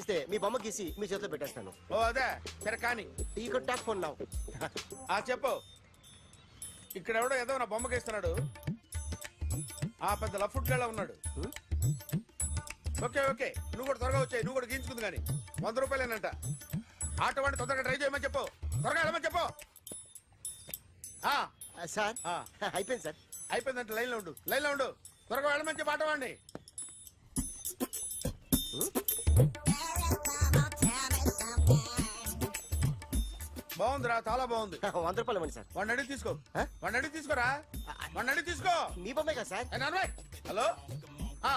ఇస్తే మీ బొమ్మ గీసి మీ చేతిలో పెట్టేస్తాను. ఓ అదే. సరే కానీ. ఈ కుడ్ టాక్ ఫోన్ నౌ ఆ చెప్పు. ఇక్కడ ఎవడో ఏదో నా బొమ్మకి ఇస్తున్నాడు ఆ పెద్ద లఫుట్ గళ్ళ ఉన్నాడు. Okay okay. నువ్వు కూడా త్వరగా వచ్చాయి. నువ్వు కూడా గీంచుకుంది కానీ. వంద రూపాయలేనంట. ఆటో వాడిని తొందరగా ట్రై చేయమని చెప్పు. త్వరగా వెళ్ళమని చెప్పు. ఆ, సార్ ఆ. అయిపోయింది సార్. అయిపోయిందంటే లైన్లో ఉండు. లైన్లో ఉండు. త్వరగా వెళ్ళమని చెప్పు ఆటో వాడిని. బాగుందిరా చాలా బాగుంది. వంద రూపాయలు ఇవ్వండి సార్. వాడిని అడిగి తీసుకో. ఆ? వాడిని అడిగి తీసుకోరా? వాడిని అడిగి తీసుకో. మీ బొమ్మే కదా సార్? ఏ నాన్నబాయ్, హలో? ఆ,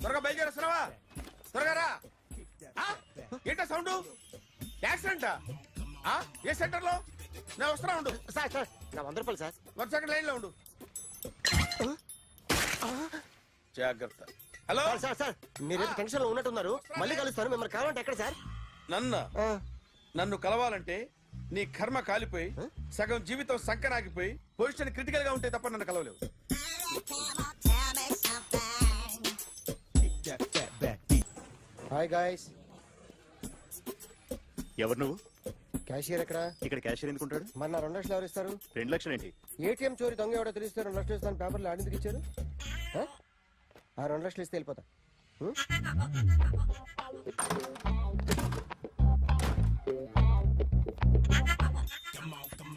త్వరగా బయలుదేరేస్తున్నావా త్వరగా రా. ఆ, ఏంటా సౌండ్? యాక్సిడెంటా? ఆ, ఏ సెంటర్లో నేను వస్తున్నా ఉండు. సార్ సార్ నా వంద రూపాయలు సార్. వన్ సెకండ్ లైన్లో ఉండు జాగ్రత్త. హలో? సార్ సార్ సార్ మీరు టెన్షన్లో ఉన్నట్టున్నారు. మళ్ళీ కలుస్తాను. మిమ్మల్ని కావాలంటే ఎక్కడ సార్? నన్ను ఆ, నన్ను కలవాలంటే నీ కర్మ కాలిపోయి సగం జీవితం సంకనాగిపోయి పొజిషన్ క్రిటికల్గా ఉంటే తప్ప నన్ను కలవలేవు. హాయ్ గాయస్ ఎవరు నువ్వు? క్యాషియర్ ఎక్కడ? ఇక్కడ క్యాషియర్ ఎందుకుంటాడు? మన నా రెండు లక్షలు ఎవరు ఇస్తారు? రెండు లక్షలు ఏంటి ఏటీఎం చోరీ దొంగ ఎవడో తెలిస్తే రెండు లక్షలు ఇస్తాను పేపర్లు ఆడిందుకు ఇచ్చారు? ఆ? ఆ రెండు లక్షలు ఇస్తే వెళ్ళిపోతా?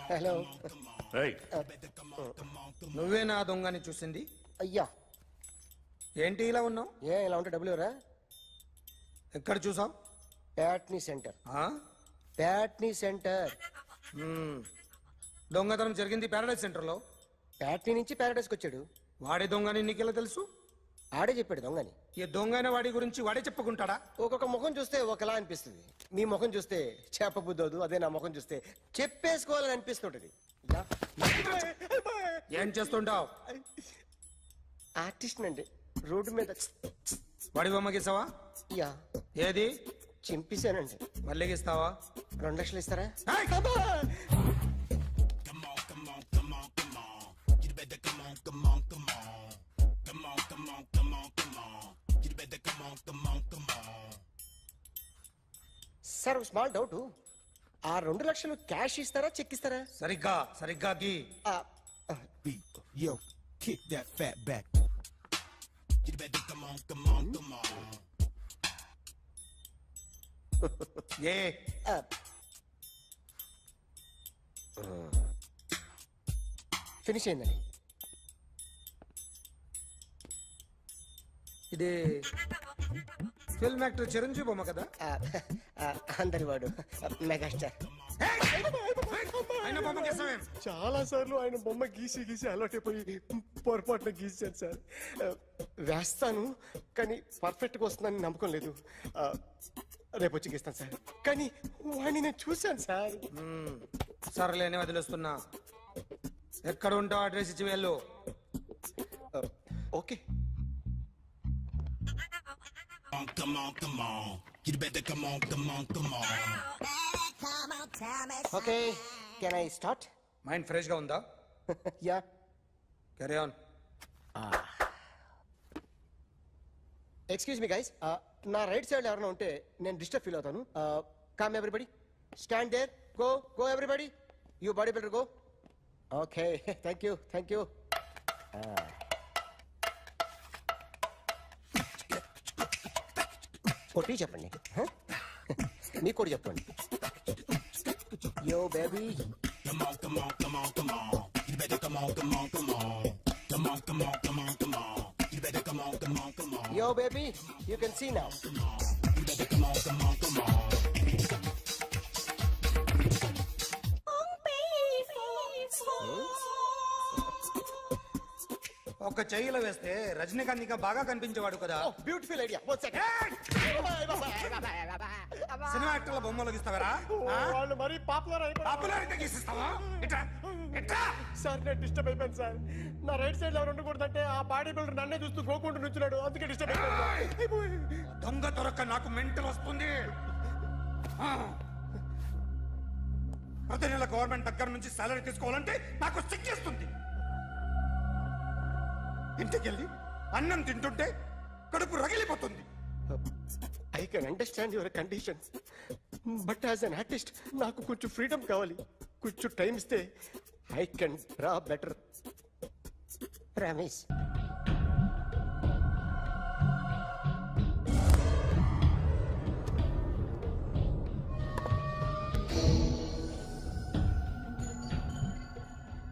హలో ఏయ్, నువ్వే నా దొంగని చూసింది? అయ్యా. ఏంటి ఇలా ఉన్నావు? ఏ ఇలా ఉంటే డబ్బులు ఎవరా? ఎక్కడ చూసావు? ప్యాట్నీ సెంటర్. ప్యాట్నీ సెంటర్. దొంగతనం జరిగింది ప్యారడైజ్ సెంటర్లో ప్యాట్నీ నుంచి ప్యారడైస్కి వచ్చాడు. వాడే దొంగని నీకెలా తెలుసు? ఆడే చెప్పాడు దొంగని. ఈ దొంగైన వాడి గురించి వాడే చెప్పుకుంటాడా? ఒక్కొక్క ముఖం చూస్తే ఒకలా అనిపిస్తుంది. మీ ముఖం చూస్తే చేప బుద్ధోదు అదే నా ముఖం చూస్తే చెప్పేసుకోవాలని అనిపిస్తుంటది. ఏం చేస్తుంటావు? ఆర్టిస్ట్ అండి రోడ్డు మీద వాడి బొమ్మ గీసావా? యా. ఏది? చింపేశానండి. మళ్ళీ గీస్తావా? రెండు లక్షలు ఇస్తారా? ఏయ్! అబ్బా! సార్ ఒక స్మాల్ డౌట్ ఆ రెండు లక్షలు క్యాష్ ఇస్తారా చెక్ ఇస్తారా? సరిగ్గా సరిగ్గా గీ. ఆ, ఆ, Yo, kick that fat back. ఏ ఆ. ఫినిష్ అయిందండి ఇది. ఫిల్మ్ యాక్టర్ చిరంజీవి బొమ్మ కదా? అందరి వాడు మెగాస్టార్. ఆయన బొమ్మ గీసావేం. చాలా సార్లు ఆయన బొమ్మ గీసి గీసి అలవాటైపోయి పొరపాటున గీసాను సార్. వేస్తాను కానీ పర్ఫెక్ట్గా వస్తుందని నమ్మకం లేదు. రేపు వచ్చి గీస్తాను సార్. కానీ వాడిని నేను చూశాను సార్. సర్లేని వదిలేస్తున్నా. ఎక్కడ ఉంటావు అడ్రస్ ఇచ్చి వెళ్ళు. Okay. Come on, come on. You better come on, come on, come on. Okay can I start mind ఫ్రెష్గా ఉందా yeah carry on excuse me guys నా రైట్ సైడ్ ఎవరైనా ఉంటే నేను డిస్టర్బ్ ఫీల్ అవుతాను. Come everybody stand there go go everybody you body builder go okay thank you thank you కొట్టి చెప్పండి huh? మీకు కూడా చెప్పండి yo baby Come on, come on, come on, come on. You better come on, ఒక చెయ్యిలో వేస్తే రజనీకాంత్ ఇంకా బాగా కనిపించేవాడు కదా. Beautiful idea. సినిమా యాక్టర్ల బొమ్మలు గీస్తావరా? వాళ్ళు మరీ పాపులర్ గీసిస్తావా? ఇట్రా ఇట్రా. సార్ నేను డిస్టర్బ్ అయిపోయాను సార్. నా రైట్ సైడ్ ఎవరు ఉండకూడదంటే ఆ బాడీ బిల్డర్ నన్నే చూస్తూ గోకుంటూ నుంచున్నాడు. అందుకే డిస్టర్బ్ అయిపోయాను దొంగ దొరక్క నాకు మెంటల్ వస్తుంది. ప్రతి నెల గవర్నమెంట్ దగ్గర నుంచి సాలరీ తీసుకోవాలంటే నాకు సిక్కేస్తుంది ఇంటికెళ్ళి అన్నం తింటుంటే కడుపు రగిలిపోతుంది. I can understand your conditions but as an artist నాకు కొంచెం ఫ్రీడమ్ కావాలి. కొంచెం టైం ఇస్తే I can draw better Ramesh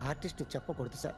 artist చెప్పకూడదు sir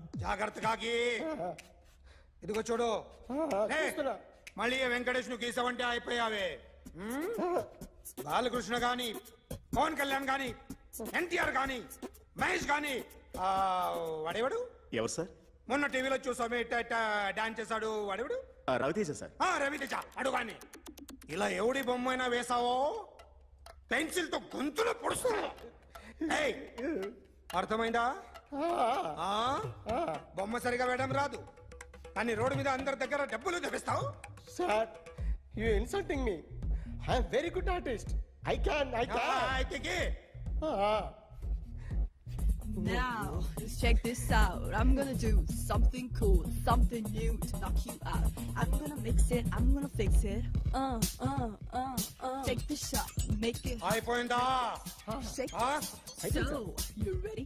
జాగ్రత్తగా గీ ఇదిగో చూడు. లే. మళ్ళీ వెంకటేష్ను గీసావంటే అయిపోయావే? బాలకృష్ణ గాని పవన్ కళ్యాణ్ గాని ఎన్టీఆర్ గాని మహేష్ గాని ఆ, వాడేవాడు? ఎవరు సార్? మొన్న టీవీలో చూసామే డాన్స్ చేశాడు. వాడేవాడు? ఆ, రవితేజ సార్. ఆ, రవితేజ. అడుగాని ఇలా ఎవడి బొమ్మైనా వేసావో పెన్సిల్తో గొంతులో పొడుస్తా ఏయ్, అర్థమైందా? బొమ్మ సరిగా వేయడం రాదు కానీ రోడ్డు మీద అందరి దగ్గర డబ్బులు తెప్పిస్తావు sir you insulting me I'm very good artist I can I can. Now, check this out. I'm gonna do something cool, something new to knock you out. I'm gonna mix it, I'm gonna fix it. Uh, uh, uh, uh. Take the shot, make it అయిపోయిందా shake it. So, you ready?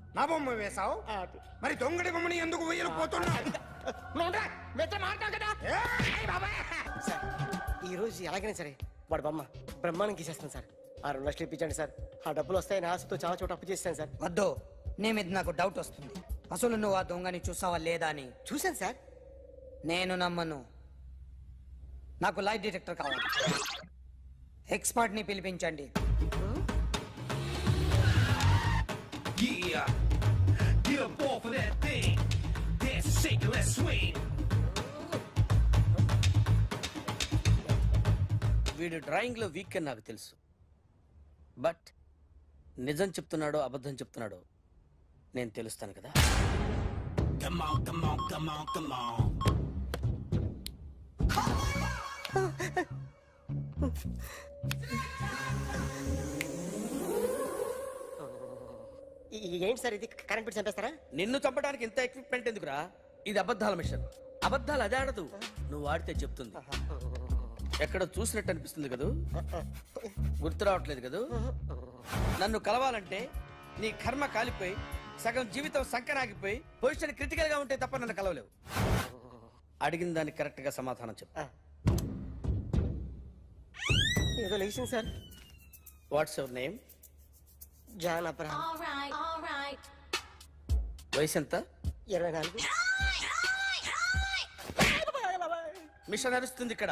నా బొమ్మ వేసావు మరి దొంగడి బొమ్మని ఎందుకు వేయలు పోతున్నా కదా. Sir ఈ రోజు ఎలాగైనా సరే వాడు బొమ్మ బ్రహ్మాండం గీసేస్తాను సార్. ఆ రెండు లక్షలు ఇప్పించండి సార్. ఆ డబ్బులు వస్తాయని ఆశతో చాలా చోట అప్పు చేస్తాను సార్. వద్దు నీ మీద నాకు డౌట్ వస్తుంది. అసలు నువ్వు ఆ దొంగని చూసావా లేదా అని. చూశాను సార్. నేను నమ్మను. నాకు లైట్ డిటెక్టర్ కావాలి. ఎక్స్పర్ట్ని పిలిపించండి. వీడు డ్రాయింగ్లో వీక్ అని నాకు తెలుసు. బట్ నిజం చెప్తున్నాడో అబద్ధం చెప్తున్నాడో నేను తెలుస్తాను కదా. ఏంటి సార్ ఇది? కరెంట్ బిల్ చంపేస్తారా? నిన్ను చంపడానికి ఇంత ఎక్విప్మెంట్ ఎందుకురా? ఇది అబద్ధాల మిషన్. అబద్ధాలు అదే ఆడదు. నువ్వు ఆడితే చెప్తుంది. ఎక్కడ చూసినట్టు అనిపిస్తుంది కదూ? గుర్తు రావట్లేదు కదూ? నన్ను కలవాలంటే నీ కర్మ కాలిపోయి సగం జీవితం సంకరాగిపోయి పొజిషన్ క్రిటికల్గా ఉంటే తప్ప నన్ను కలవలేవు. అడిగిన దానికి కరెక్ట్గా సమాధానం చెప్పు. ఏదో లేచింది sir. What's your name John Abraham. వయసు ఎంత? ఇరవై నాలుగు. మిషన్ నడుస్తుంది ఇక్కడ.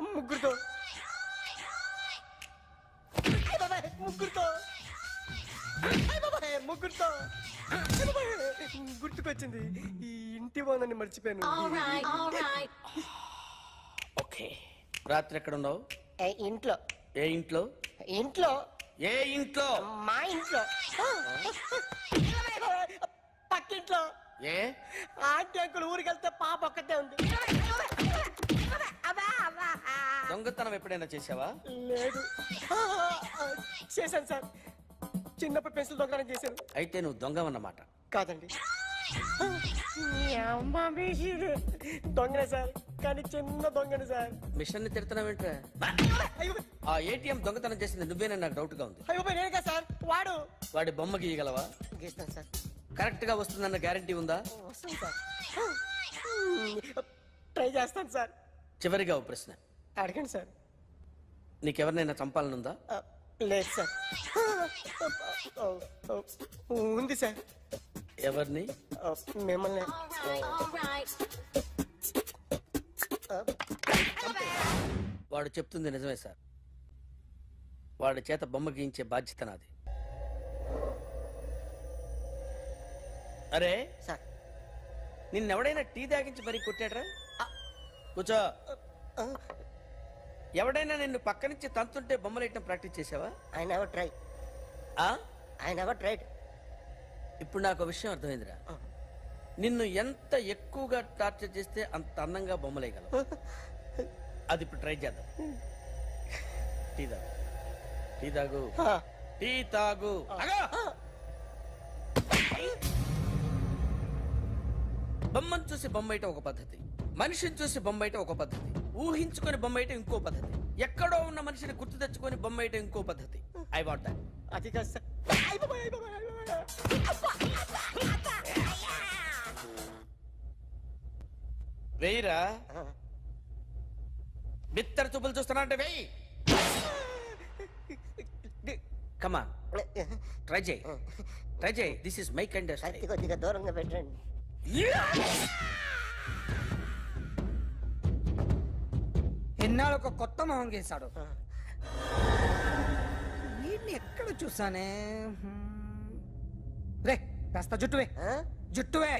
ముగ్గురుతో. ముగ్గురుతో. ముగ్గురుతో. గుర్తుకొచ్చింది. ఈ ఇంటి బాగుందని మర్చిపోయాను. ఓకే. రాత్రి ఎక్కడ ఉన్నావు ఏ, ఇంట్లో. ఏ ఇంట్లో? ఇంట్లో. ఏ ఇంట్లో? మా ఇంట్లో. పక్కింట్లో. ఏ? ఆంటీ అంకుల్ ఊరికి వెళ్తే పాప ఒక్కతే ఉంది. దొంగతనం ఎప్పుడైనా చేసావా లేదు. చేశాను సార్. చిన్నప్పుడు పెన్సిల్ దొంగతనం చేశాను. అయితే నువ్వు దొంగవన్నమాట. కాదండి. మీ అమ్మ మీసిరు. దొంగనే సార్. కానీ చిన్న దొంగని సార్. మిషన్ని తిడుతున్నావేంట్రా? అయ్యో. ఆ ఏటీఎం దొంగతనం చేసింది నువ్వేనని నాకు డౌట్గా ఉంది. అయ్యో నేను సార్? వాడు. వాడి బొమ్మ గీయగలవా? గీస్తాను సార్. కరెక్ట్గా వస్తుందన్న గ్యారంటీ ఉందా? వస్తాను సార్. ట్రై చేస్తాను సార్. చివరిగా ఓ ప్రశ్న. అడగండి సార్. నీకెవరినైనా చంపాలనుందా? లేదు సార్. ఉంది సార్. ఎవరిని? మిమ్మల్ని. వాడు చెప్తుంది నిజమే సార్. వాడి చేత బొమ్మ గీయించే బాధ్యత నాది. అరే సార్. నిన్నెవడైనా టీ తాగించి మరీ కొట్టాడ్రా? కూర్చో. ఎవడైనా నిన్ను పక్క నుంచి తంతుంటే బొమ్మలేయటం ప్రాక్టీస్ చేసావా ఐ నెవర్ ట్రై ఆ? ఐ నెవర్ ట్రైడ్ ఇప్పుడు నాకు ఒక విషయం అర్థమైందిరా. నిన్ను ఎంత ఎక్కువగా టార్చర్ చేస్తే అంత అందంగా బొమ్మలేయగలవు అది ఇప్పుడు ట్రై చేద్దాం. టీ తాగు. టీ తాగు. టీ తాగు! బొమ్మను చూసి బొమ్మయటం ఒక పద్ధతి. మనిషిని చూసి బొమ్మయటం ఒక పద్ధతి. ఊహించుకొని బొమ్మయటం ఇంకో పద్ధతి. ఎక్కడో ఉన్న మనిషిని గుర్తు తెచ్చుకొని బొమ్మయటం ఇంకో పద్ధతి. ఐ వాంట్ దట్ అది కాదు సార్. వెయ్యిరా. బిత్తర చూపులు చూస్తున్నా అంటే వెయ్యి కమా ట్రై చేయి. ట్రై చేయి. దిస్ ఇస్ మై కైండ్ కత్తి కొద్దిగా దూరంగా పెట్టండి. ఎన్నాళ్ళు ఒక కొత్త మొహం గీశాడు. వీడిని ఎక్కడ చూసానే. రే కాస్త జుట్టువే? జుట్టువే.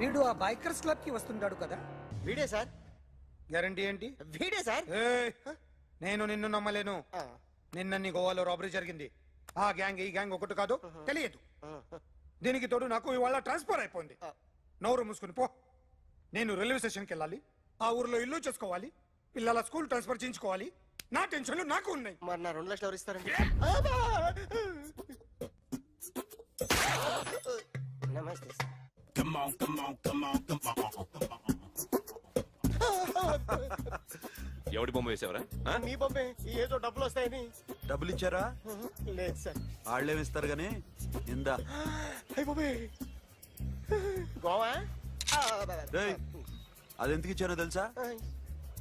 వీడు ఆ బైకర్స్ క్లబ్కి వస్తుంటాడు కదా? వీడే సార్. గ్యారంటీ ఏంటి? వీడే సార్. నేను నిన్ను నమ్మలేను. నిన్న నీ గోవాలో రాబరీ జరిగింది. ఆ గ్యాంగ్ ఈ గ్యాంగ్ ఒకటి కాదు తెలియదు. దీనికి తోడు నాకు ఇవాళ ట్రాన్స్ఫర్ అయిపోయింది. నోరు మూసుకుని పో. నేను రైల్వే స్టేషన్కి వెళ్ళాలి. ఆ ఊర్లో ఇల్లు చేసుకోవాలి. పిల్లల స్కూల్ ట్రాన్స్ఫర్ చేయించుకోవాలి. నా టెన్షన్లు నాకు ఉన్నాయి. మరి నా రెండు లక్షలు ఎవరు ఇస్తారండి? నమస్తే. ఎవడి బొమ్మ వేసావరా? మీ బొమ్మే. ఏదో డబ్బులు వస్తాయని. డబ్బులు ఇచ్చారా? లేదు సార్. వాళ్ళేమి ఇస్తారు గానీ. ఇందా గోవా? రేయ్ అది ఎందుకు ఇచ్చానో తెలుసా?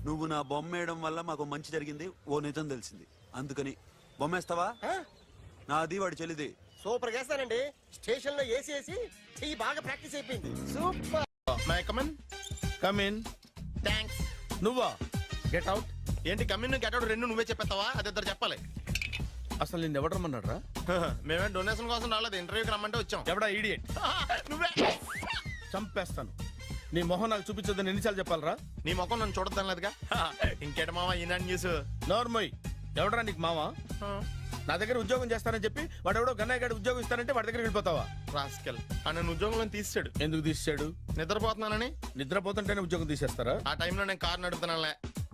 నువ్వు నా బొమ్మ వేయడం వల్ల మాకు మంచి జరిగింది ఓ నిజం తెలిసింది. అందుకని బొమ్మ వేస్తావా ఆ, నాది వాడి చెల్లిది. సూపర్ చేస్తానండి స్టేషన్లో ఏసీ వేసి చెయ్యి బాగా ప్రాక్టీస్ అయిపోయింది. Super. My come on come in thanks నువ్వా? గెట్ అవుట్ ఏంటి కమ్యూన్ గెటౌట్ రెండు నువ్వే చెప్పేస్తావా? అది ఇద్దరు చెప్పాలి. అసలు నిన్ను ఎవడు రమ్మన్నాడు రా మేమే డొనేషన్ కోసం రాలేదు ఇంటర్వ్యూకి రమ్మంటే వచ్చాం. ఎవడా ఈడియట్ నువ్వే. చంపేస్తాను. నీ మొహం నాకు చూపించొద్దని ఎన్నిసార్లు చెప్పాలరా? నీ ముఖం నన్ను చూడద్దాం లేదుగా. ఇంకేట మామ ఈనాడు న్యూస్ నోర్మోయ్. ఎవడరా నీకు మావా? నా దగ్గర ఉద్యోగం చేస్తానని చెప్పి వాడు ఎవడో గన్నయ్య గారి ఉద్యోగం ఇస్తానంటే వాడి దగ్గర వెళ్ళిపోతావా? రాస్కెల్. ఆ నన్ను ఉద్యోగంలో తీసాడు. ఎందుకు తీసాడు? నిద్రపోతున్నానని? నిద్రపోతుంటేనే ఉద్యోగం తీసేస్తారా? ఆ టైంలో నేను కారు నడుపుతున్నానులే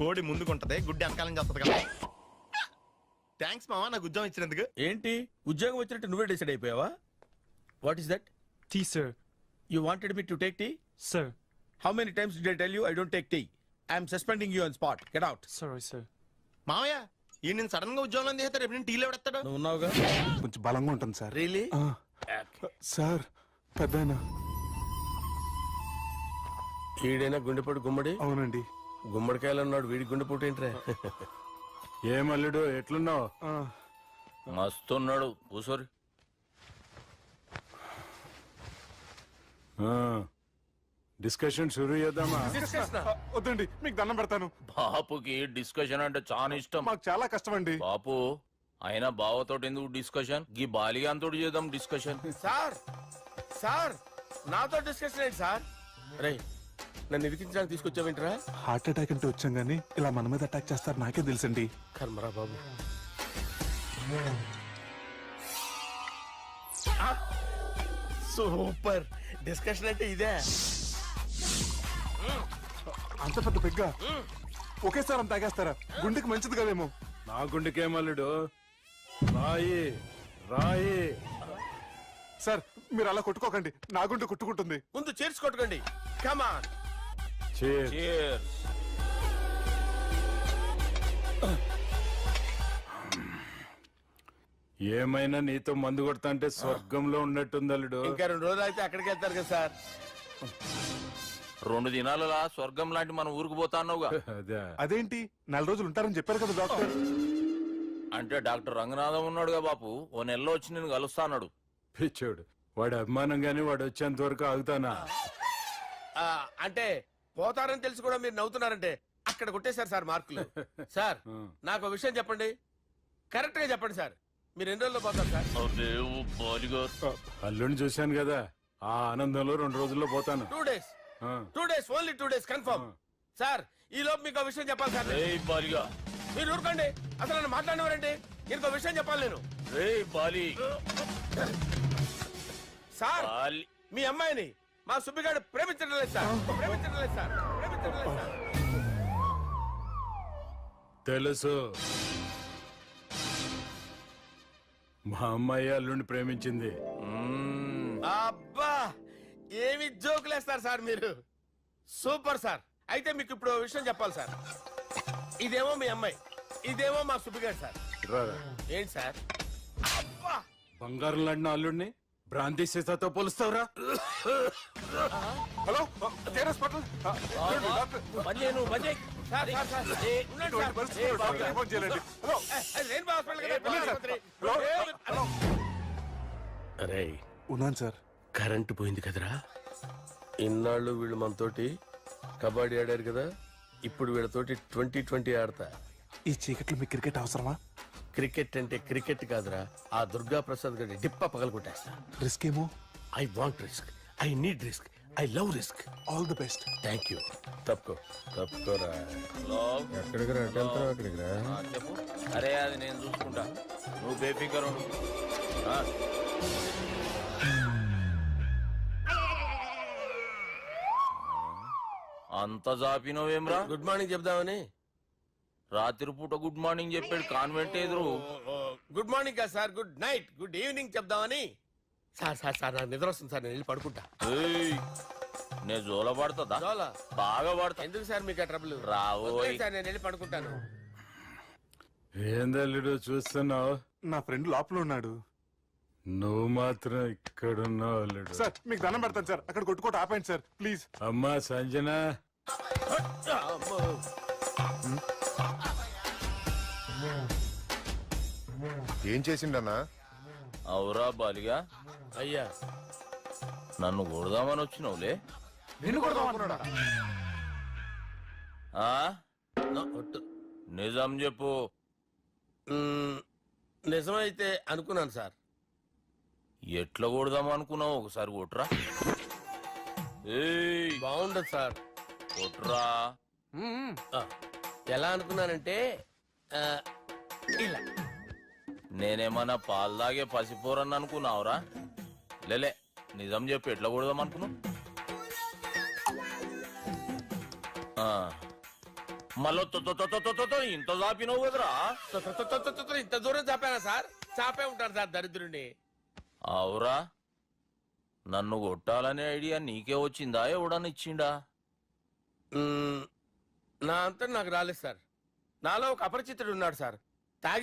కోడి ముందుకుంటది గుడ్డి వెనకాలం చేస్తుంది కదా. థ్యాంక్స్ మామ నాకు ఉద్యోగం ఇచ్చినందుకు. ఏంటి? ఉద్యోగం వచ్చినట్టు నువ్వే decide అయిపోయావా? What is that Tea, sir. You wanted me to take tea Sir. How many times did I tell you I don't take tea I'm suspending you on spot get out Sorry, sir. మామయ్య ఈ నేను సడన్గా ఉద్యోగంలో చేస్తే రేపు నేను టీలో పెడతాడు. నువ్వు ఉన్నావుగా? కొంచెం బలంగా ఉంటుంది సార్ రియలీ ఆ, సార్ పెద్దాయన. ఈడైనా గుండెపోటు గుమ్మడి? అవునండి. గుమ్మడికాయలు ఉన్నాడు వీడి గుండెపోటు ఏంట్రా? ఏం అల్లుడు ఎట్లున్నావు? ఆ, మస్తున్నాడు. కూసోరి. డిస్కషన్ షురూ చేద్దామా? వద్దండి మీకు దండం పెడతాను. బాపుకి డిస్కషన్ అంటే చాలా ఇష్టం. మాకు చాలా కష్టం అండి బాపు అయినా బావతోటి ఎందుకు డిస్కషన్? గీ బాలిగాంతోటి చేద్దాం డిస్కషన్. సార్ సార్ నాతో డిస్కషన్ ఏంటి సార్? రే నన్ను ఇరికించడానికి తీసుకొచ్చావేంట్రా? హార్ట్ అటాక్ అంటే వచ్చాం గానీ ఇలా మన మీద అటాక్ చేస్తారు నాకే తెలుసండి. కర్మరా బాబు. సూపర్. డిస్కషన్ అంటే ఇదే. అంత పెద్ద పెగ్గ? ఒకేసారి అంత తాగేస్తారా? గుండెకి మంచిది కదేమో. నా గుండెకేం అల్లుడు రాయి రాయి. సార్ మీరు అలా కొట్టుకోకండి. నా గుండె కొట్టుకుంటుంది. ముందు చేర్చి కొట్టుకోండి కమాన్. ఏమైనా నీతో మందు కొడతా అంటే స్వర్గంలో ఉన్నట్టుంది అల్లుడు. ఇంకా రెండు రోజులు అయితే అక్కడికి వెళ్తారు కదా సార్. రెండు దినాలలా స్వర్గం లాంటి మన ఊరికి పోతాన్నావుగా అదే. అదేంటి? నెల రోజులు ఉంటారని చెప్పారు కదా డాక్టర్. అంటే డాక్టర్ రంగనాథం ఉన్నాడుగా బాపు. ఓ నెలలో వచ్చి నేను కలుస్తా అన్నాడు. పిచ్చోడు. వాడి అభిమానం గాని వాడు వచ్చేంత వరకు ఆగుతానా? ఆ, అంటే పోతారని తెలిసి కూడా మీరు నవ్వుతున్నారంటే అక్కడ కొట్టేశారు సార్ మార్కులు. సార్ నాకు ఒక విషయం చెప్పండి. కరెక్ట్గా చెప్పండి సార్. మీరు ఎన్ని రోజుల్లో పోతారు సార్? అల్లుడిని చూశాను కదా. ఆ ఆనందంలో రెండు రోజుల్లో పోతాను. Two days. Two days only two days confirm sir ఈ లోపు మీకు ఒక విషయం చెప్పాలి సార్ ఏయ్ బాలిగా. మీరు ఊరుకోండి. అసలు నన్ను మాట్లాడినవారండి? నేను ఒక విషయం చెప్పాలి నేను. సార్ మీ అమ్మాయిని మా సుబ్బిగాడు ప్రేమించడం లేదు సార్. ప్రేమించడం లేదు సార్. ప్రేమించడం లేదు సార్. తెలుసు. మా అమ్మాయి అల్లుడిని ప్రేమించింది. అబ్బా! ఏమి జోకులేస్తారు సార్ మీరు? Super sir. అయితే మీకు ఇప్పుడు విషయం చెప్పాలి సార్. ఇదేమో మీ అమ్మాయి. ఇదేమో మా సుబ్బిగాడు సార్. ఏంటి సార్? అబ్బా! బంగారం లాంటి అల్లుడిని? భ్రాంతి సీతతో పోలుస్తావురా? హలో హాస్పిటల్ అరే ఉన్నాను సార్. కరెంటు పోయింది కదరా? ఇన్నాళ్ళు వీళ్ళు మనతోటి కబడ్డీ ఆడారు కదా ఇప్పుడు వీళ్ళతోటి ట్వంటీ ట్వంటీ ఆడతా. ఈ చీకట్లో మీకు క్రికెట్ అవసరమా? క్రికెట్ అంటే క్రికెట్ కాదురా. ఆ దుర్గా ప్రసాద్ గారి డిప్ప పగల కొట్టేస్తా రిస్క్ ఏమో? I want risk. I need risk. I love risk. All the best. Thank you. తప్పుకో. తప్పుకోరా. ఎక్కడికి రా? వెళ్తావు అక్కడికి రా? ఆ, చెప్పు. అరే అది నేను చూసుకుంటా. నువ్వు బేఫికర్. అంత జాపినవేమ్రా గుడ్ మార్నింగ్ చెప్దామని. రాత్రి పూట గుడ్ మార్నింగ్ చెప్పాడు కాన్వెంట్ ఎదురు. గుడ్ మార్నింగ్ కదా sir good night good evening చెప్దామని. సార్ సార్ సార్ నాకు నిద్ర వస్తుంది సార్ నేను వెళ్ళి పడుకుంటా. ఏయ్, నే జోల పడుతుందా? బాగా పడతా. ఎందుకు సార్ మీకు ట్రబుల్ రావోయ్. సార్ నేను వెళ్ళి పడుకుంటాను. ఏందల్లుడు చూస్తున్నావు? నా ఫ్రెండ్ లోపల ఉన్నాడు. నువ్వు మాత్రం ఇక్కడున్నావు అల్లుడు. సార్ మీకు దండం పెడతాను సార్. అక్కడ కొట్టుకోట ఆపండి సార్ ప్లీజ్. అమ్మా సంజన. ఏం చేసిండన్నా? అవురా బాలిగా. అయ్యా నన్ను కొడదామని వచ్చినావులే. నిన్ను కొడదాం ఆ? నా ఒట్టు. నిజం చెప్పు. నిజమైతే అనుకున్నాను సార్. ఎట్లా కొడదాం అనుకున్నావు ఒకసారి కొట్రా. ఏయ్ బాగుండదు సార్. కొట్రా. ఆ, ఎలా అనుకున్నానంటే ఆ, ఇలా. నేనేమన్నా పాలు తాగే పసిపోరని అనుకున్నావురా లేలే నిజం చెప్పు ఎట్లా కొడదాం అనుకున్నావు ఆ. మళ్ళా ఇంత చాపినావు కదరా ఇంత దూరం చాపానా సార్ చాపే ఉంటారు సార్ దరిద్రుడిని అవురా నన్ను కొట్టాలనే ఐడియా నీకే వచ్చిందా ఎవడన్నా ఇచ్చిండా నా అంతా నాకు రాలేదు సార్ నాలో ఒక అపరిచితుడు ఉన్నాడు సార్